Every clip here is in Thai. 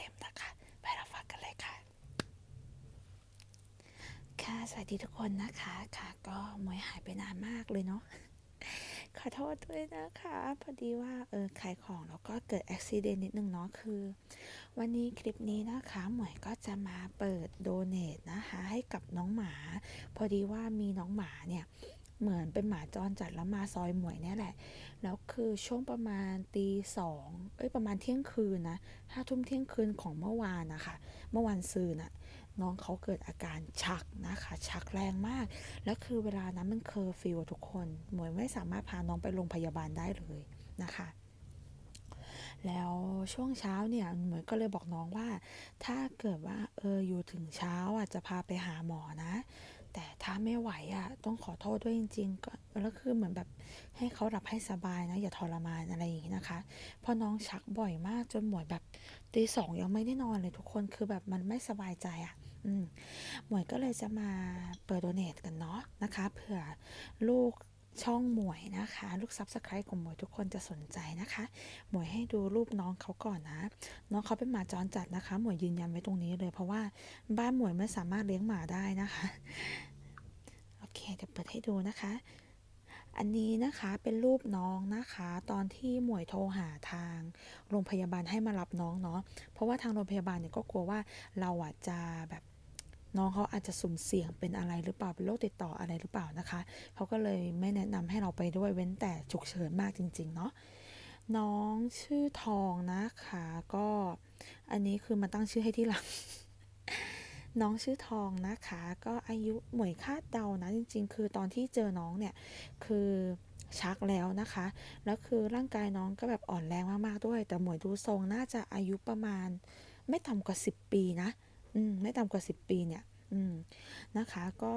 เต็มนะคะ ไปรับฟังกันเลยค่ะ ค่ะ สวัสดีทุกคนนะคะ ค่ะ ก็มวยหายไปนานมากเลยเนาะ ขอโทษด้วยนะคะ พอดีว่าเออขายของแล้วก็เกิดอุบิเหตุนิดนึงเนาะ คือ วันนี้คลิปนี้นะคะหมวยก็จะมาเปิดโดเนทนะคะ ให้กับน้องหมา พอดีว่ามีน้องหมาเนี่ย เหมือนเป็นหมาจรจัดแล้วมาซอยหมวยเนี่ยแหละ แล้วคือช่วงประมาณตีสองเอ้ยประมาณเที่ยงคืนนะห้าทุ่มเที่ยงคืนของเมื่อวานนะคะ เมื่อวันซืนน่ะน้องเขาเกิดอาการชักนะคะ ชักแรงมาก แล้วคือเวลานั้นมันเคอร์ฟิวทุกคน หมวยไม่สามารถพาน้องไปโรงพยาบาลได้เลยนะคะแล้วช่วงเช้าเนี่ยหมวยก็เลยบอกน้องว่า ถ้าเกิดว่าเอออยู่ถึงเช้าอะจะพาไปหาหมอนะ แต่ถ้าไม่ไหวอะต้องขอโทษด้วยจริงๆก็แล้วคือเหมือนแบบให้เขาหลับให้สบายนะอย่าทรมานอะไรอย่างนี้นะคะเพราะน้องชักบ่อยมากจนหมวยแบบตีสองยังไม่ได้นอนเลยทุกคนคือแบบมันไม่สบายใจอะอืมหมวยก็เลยจะมาเปิดโดเนทกันเนาะนะคะเผื่อลูก ช่องหมวยนะคะ ลูกซับสไครต์ของหมวยทุกคนจะสนใจนะคะ หมวยให้ดูรูปน้องเขาก่อนนะ น้องเขาเป็นหมาจรจัดนะคะ หมวยยืนยันไว้ตรงนี้เลย เพราะว่าบ้านหมวยไม่สามารถเลี้ยงหมาได้นะคะ โอเคเดี๋ยวเปิดให้ดูนะคะ อันนี้นะคะเป็นรูปน้องนะคะ ตอนที่หมวยโทรหาทางโรงพยาบาลให้มารับน้องเนาะ เพราะว่าทางโรงพยาบาลเนี่ยก็กลัวว่าเราอะจะแบบ น้องเขาอาจจะสุ่มเสี่ยงเป็นอะไรหรือเปล่าเป็นโรคติดต่ออะไรหรือเปล่านะคะ เขาก็เลยไม่แนะนำให้เราไปด้วยเว้นแต่ฉุกเฉินมากจริง ๆ เนาะน้องชื่อทองนะคะ ก็อันนี้คือมาตั้งชื่อให้ที่หลัง น้องชื่อทองนะคะ ก็อายุหมวยคาดเดานะจริง ๆ คือตอนที่เจอน้องเนี่ยคือชักแล้วนะคะ แล้วคือร่างกายน้องก็แบบอ่อนแรงมากๆด้วย แต่หมวยดูทรงน่าจะอายุประมาณ ไม่ต่ำกว่า 10 ปีนะ ไม่ต่ำกว่า 10 ปีเนี่ยนะคะ ก็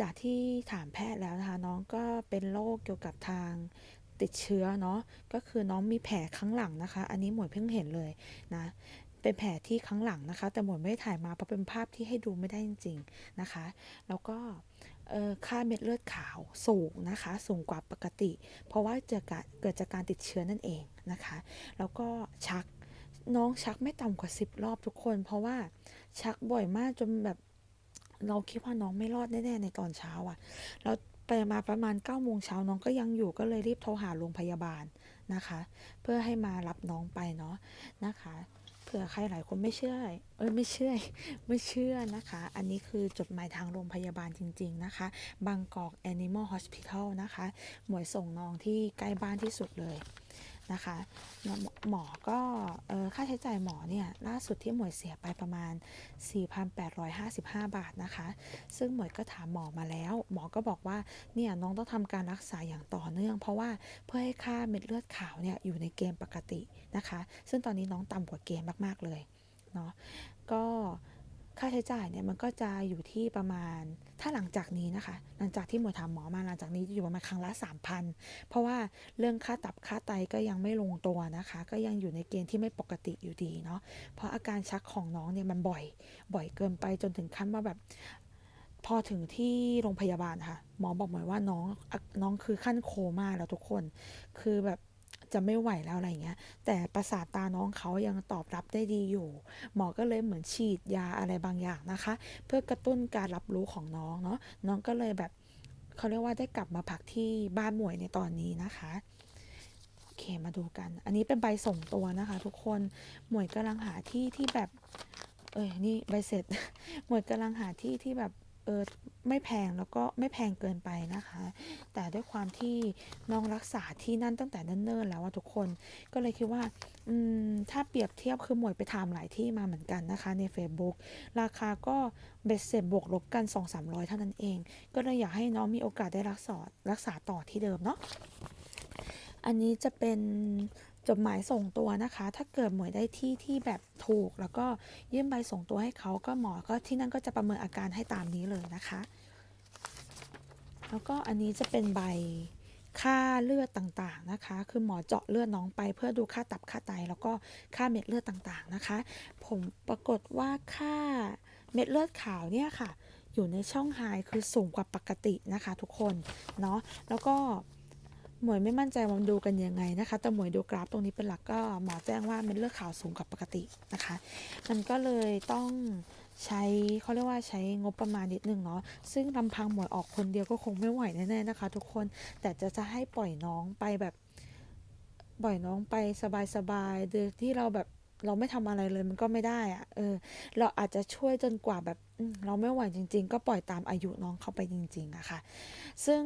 จากที่ถามแพทย์แล้วนะคะ น้องก็เป็นโรคเกี่ยวกับทางติดเชื้อเนาะก็คือน้องมีแผลข้างหลังนะคะ อันนี้หมวยเพิ่งเห็นเลยนะเป็นแผลที่ข้างหลังนะคะ แต่หมวยไม่ได้ถ่ายมาเพราะเป็นภาพที่ให้ดูไม่ได้จริง ๆนะคะ แล้วก็ค่าเม็ดเลือดขาวสูงนะคะ สูงกว่าปกติ เพราะว่าเกิดจากการติดเชื้อนั่นเองนะคะ แล้วก็ชัก น้องชักไม่ต่ำกว่า10รอบทุกคน เพราะว่าชักบ่อยมากจนแบบ เราคิดว่าน้องไม่รอดแน่ๆในตอนเช้าอะ่ะ แล้วไปมาประมาณ9โมงเช้าน้องก็ยังอยู่ก็เลยรีบโทรหาโรงพยาบาลนะคะ เพื่อให้มารับน้องไปเนาะนะคะเผื่อใครหลายคนไม่เชื่อ เอ้ยไม่เชื่อ ไม่เชื่อนะคะ อันนี้คือจดหมายทางโรงพยาบาลจริง ๆนะคะ บางกอก Animal Hospital นะคะ หมวยส่งน้องที่ใกล้บ้านที่สุดเลย นะคะหมอก็ออค่าใช้จ่ายหมอเนี่ยล่าสุดที่หมวยเสียไปประมาณ 4,855 บาทนะคะ ซึ่งหมวยก็ถามหมอมาแล้ว หมอก็บอกว่าเนี่ยน้องต้องทำการรักษาอย่างต่อเนื่อง เพราะว่าเพื่อให้ค่าเม็ดเลือดขาวเนี่ยอยู่ในเกณฑ์ปกตินะคะ ซึ่งตอนนี้น้องต่ำกว่าเกณฑ์มาก ๆ เลยเนาะก็ ค่าใช้จ่ายเนี่ยมันก็จะอยู่ที่ประมาณ ถ้าหลังจากนี้นะคะ หลังจากที่หมวยถามหมอมาหลังจากนี้จะอยู่ประมาณครั้งละ3,000 เพราะว่าเรื่องค่าตับค่าไตก็ยังไม่ลงตัวนะคะ ก็ยังอยู่ในเกณฑ์ที่ไม่ปกติอยู่ดีเนาะเพราะอาการชักของน้องเนี่ยมันบ่อย บ่อยเกินไปจนถึงขั้นว่าแบบพอถึงที่โรงพยาบาลค่ะ หมอบอกหมายว่าน้องน้องคือขั้นโคม่าแล้วทุกคน คือแบบ จะไม่ไหวแล้วอะไรเงี้ย แต่ประสาทตาน้องเขายังตอบรับได้ดีอยู่ หมอก็เลยเหมือนฉีดยาอะไรบางอย่างนะคะ เพื่อกระตุ้นการรับรู้ของน้องเนาะน้องก็เลยแบบเขาเรียกว่าได้กลับมาพักที่บ้านหมวยในตอนนี้นะคะโอเคมาดูกัน อันนี้เป็นใบส่งตัวนะคะ ทุกคนหมวยกำลังหาที่ที่แบบ เอ้ยนี่ใบเสร็จหมวยกำลังหาที่ที่แบบ เออไม่แพงแล้วก็ไม่แพงเกินไปนะคะ แต่ด้วยความที่น้องรักษาที่นั่นตั้งแต่เนิ่นๆแล้วว่าทุกคนก็เลยคิดว่าอืมถ้าเปรียบเทียบคือหมวยไปถามหลายที่มาเหมือนกันนะคะ ใน Facebook ราคาก็เบ็ดเสร็จบวกลบกัน 2-300 เท่านั้นเอง ก็เลยอยากให้น้องมีโอกาสได้รักษารักษาต่อที่เดิมเนาะอันนี้จะเป็น จดหมายส่งตัวนะคะ ถ้าเกิดหมวยได้ที่ที่แบบถูก แล้วก็ยื่นใบส่งตัวให้เขาก็หมอก็ที่นั่นก็จะประเมินอาการให้ตามนี้เลยนะคะ แล้วก็อันนี้จะเป็นใบค่าเลือดต่างๆนะคะ คือหมอเจาะเลือดน้องไป เพื่อดูค่าตับค่าไต แล้วก็ค่าเม็ดเลือดต่างๆนะคะ ผมปรากฏว่าค่าเม็ดเลือดขาวเนี่ยค่ะ อยู่ในช่องไฮคือสูงกว่าปกตินะคะ ทุกคนเนาะ แล้วก็ หมวยไม่มั่นใจว่ามันดูกันยังไงนะคะ แต่หมวยดูกราฟตรงนี้เป็นหลักก็หมอแจ้งว่ามันเลือดขาวสูงกว่าปกตินะคะ มันก็เลยต้องใช้เขาเรียกว่าใช้งบประมาณนิดนึงเนาะซึ่งลำพังหมวยออกคนเดียวก็คงไม่ไหวแน่ๆนะคะ ทุกคนแต่จะจะให้ปล่อยน้องไปแบบปล่อยน้องไปสบายๆโดยที่เราแบบ เราไม่ทำอะไรเลยมันก็ไม่ได้อะเออ เราอาจจะช่วยจนกว่าแบบเราไม่ไหวจริง ๆ ก็ปล่อยตามอายุน้องเขาไปจริง ๆอะค่ะ ซึ่ง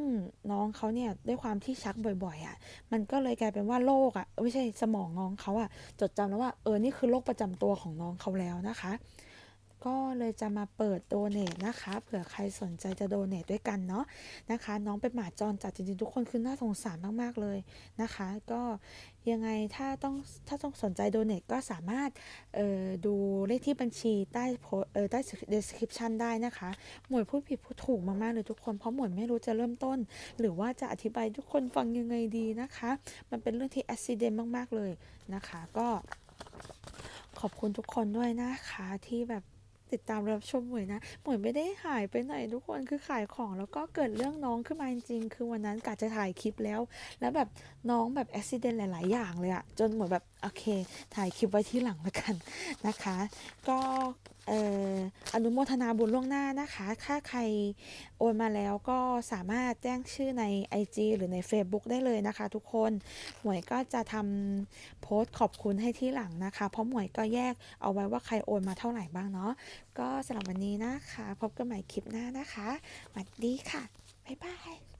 น้องเขาเนี่ยด้วยความที่ชักบ่อย ๆอะมันก็เลยกลายเป็นว่าโรคอะไม่ใช่สมองน้องเขาอะจดจำแล้วว่าเออนี่คือโรคประจำตัวของน้องเขาแล้วนะคะ ก็เลยจะมาเปิดโดเนทนะคะ เผื่อใครสนใจจะโดเนทด้วยกันเนาะนะคะ น้องเป็นหมาจรจัดจริงๆทุกคนคือน่าสงสารมากๆเลยนะคะ ก็ยังไงถ้าต้องถ้าต้องสนใจโดเนทก็สามารถเอ่อดูเลขที่บัญชีใต้โพเออใต้ description ได้นะคะ หมวยพูดผิดพูดถูกมากๆเลยทุกคนเพราะหมวยไม่รู้จะเริ่มต้น หรือว่าจะอธิบายทุกคนฟังยังไงดีนะคะ มันเป็นเรื่องที่ accident มากๆเลยนะคะ ก็ขอบคุณทุกคนด้วยนะคะที่แบบ ติดตามรับชมหมวยนะหมวยไม่ได้หายไปไหนทุกคนคือขายของแล้วก็เกิดเรื่องน้องขึ้นมาจริงๆคือวันนั้นกะจะถ่ายคลิปแล้ว แล้วแบบน้องแบบอุบิเหตุหลาย ๆ อย่างเลยอะจนหมวยแบบ โอเค ถ่ายคลิปไว้ที่หลังแล้วกันนะคะ ก็เอ่ออนุโมทนาบุญล่วงหน้านะคะ ถ้าใครโอนมาแล้วก็สามารถแจ้งชื่อใน IG หรือใน Facebook ได้เลยนะคะ ทุกคน หมวยก็จะทำโพสต์ขอบคุณให้ที่หลังนะคะ เพราะหมวยก็แยกเอาไว้ว่าใครโอนมาเท่าไหร่บ้างเนาะ ก็สำหรับวันนี้นะคะ พบกันใหม่คลิปหน้านะคะสวัสดีค่ะ บ๊ายบาย